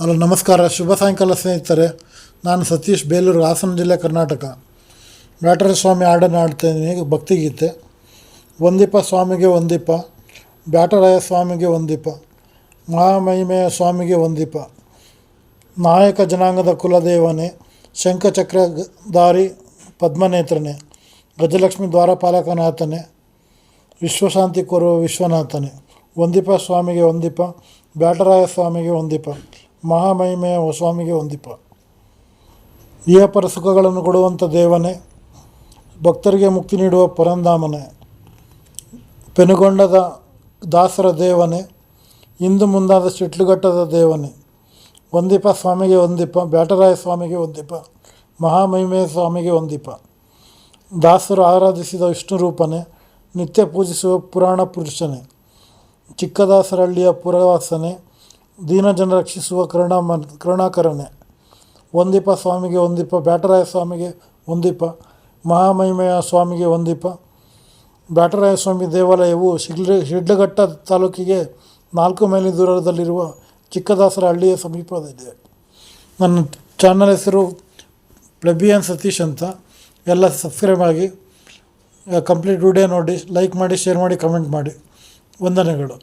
Hello, ನಮಸ್ಕಾರ. ಶುಭ ಸಾಯಂಕಾಲ ಸ್ನೇಹಿತರೆ. ನಾನು ಸತೀಶ್, ಬೇಲೂರು, ಹಾಸನ ಜಿಲ್ಲೆ ಕರ್ನಾಟಕ. ಬ್ಯಾಟರ ಸ್ವಾಮಿ ಹಾಡನ್ನು ಹಾಡ್ತೇನೆ ಭಕ್ತಿಗೀತೆ. ಒಂದೀಪ ಸ್ವಾಮಿಗೆ ಒಂದೀಪ ಬ್ಯಾಟರಾಯ ಸ್ವಾಮಿಗೆ ಒಂದೀಪ ಮಹಾಮಹಿಮೆಯ ಸ್ವಾಮಿಗೆ ಒಂದೀಪ ನಾಯಕ ಜನಾಂಗದ ಕುಲದೇವನೇ, ಶಂಖಚಕ್ರಧಾರಿ ಪದ್ಮನೇತ್ರನೇ, ಗಜಲಕ್ಷ್ಮಿ ದ್ವಾರಪಾಲಕನಾಥನೇ, ವಿಶ್ವಶಾಂತಿ ಕೋರುವ ವಿಶ್ವನಾಥನೇ ಒಂದೀಪ ಸ್ವಾಮಿಗೆ ಒಂದೀಪ ಬ್ಯಾಟರಾಯ ಸ್ವಾಮಿಗೆ ಒಂದೀಪ ಮಹಾಮಹಿಮೆಯ ಸ್ವಾಮಿಗೆ ಒಂದೀಪ. ಇಹಪರ ಸುಖಗಳನ್ನು ಕೊಡುವಂಥ ದೇವನೇ, ಭಕ್ತರಿಗೆ ಮುಕ್ತಿ ನೀಡುವ ಪರಂಧಾಮನೇ ಪೆನುಗೊಂಡದ ದಾಸರ ದೇವನೇ, ಇಂದು ಮುಂದಾದ ಶಿಟ್ಲುಘಟ್ಟದ ದೇವನೇ ಒಂದಿಪ್ಪ ಸ್ವಾಮಿಗೆ ಒಂದಿಪ್ಪ ಬ್ಯಾಟರಾಯ ಸ್ವಾಮಿಗೆ ಮಹಾ ಮಹಾಮಹಿಮೆಯ ಸ್ವಾಮಿಗೆ ಒಂದಿಪ್ಪ ದಾಸರು ಆರಾಧಿಸಿದ ವಿಷ್ಣು ರೂಪನೇ, ನಿತ್ಯ ಪೂಜಿಸುವ ಪುರಾಣ ಪುರುಷನೇ ಚಿಕ್ಕದಾಸರಹಳ್ಳಿಯ ಪುರವಾಸನೆ ದೀನಜನ ರಕ್ಷಿಸುವ ಕರುಣಾಮ ಕರುಣಾಕರನೆ. ಒಂದೀಪ ಸ್ವಾಮಿಗೆ ಒಂದೀಪ ಬ್ಯಾಟರಾಯ ಸ್ವಾಮಿಗೆ ಒಂದೀಪ ಮಹಾಮಹಿಮೆಯ ಸ್ವಾಮಿಗೆ ಒಂದೀಪ ಬ್ಯಾಟರಾಯ ಸ್ವಾಮಿ ದೇವಾಲಯವು ಶಿಡ್ಲ ಶಿಡ್ಲಘಟ್ಟ ತಾಲೂಕಿಗೆ ನಾಲ್ಕು ಮೈಲಿ ದೂರದಲ್ಲಿರುವ ಚಿಕ್ಕದಾಸರ ಹಳ್ಳಿಯ ಸಮೀಪದಲ್ಲಿದೆ. ನನ್ನ ಚಾನಲ್ ಹೆಸರು ಪ್ಲಬಿಯನ್ ಸತೀಶ್ ಅಂತ. ಎಲ್ಲ ಸಬ್ಸ್ಕ್ರೈಬ್ ಆಗಿ ಕಂಪ್ಲೀಟ್ ವಿಡಿಯೋ ನೋಡಿ, ಲೈಕ್ ಮಾಡಿ, ಶೇರ್ ಮಾಡಿ, ಕಮೆಂಟ್ ಮಾಡಿ. ವಂದನೆಗಳು.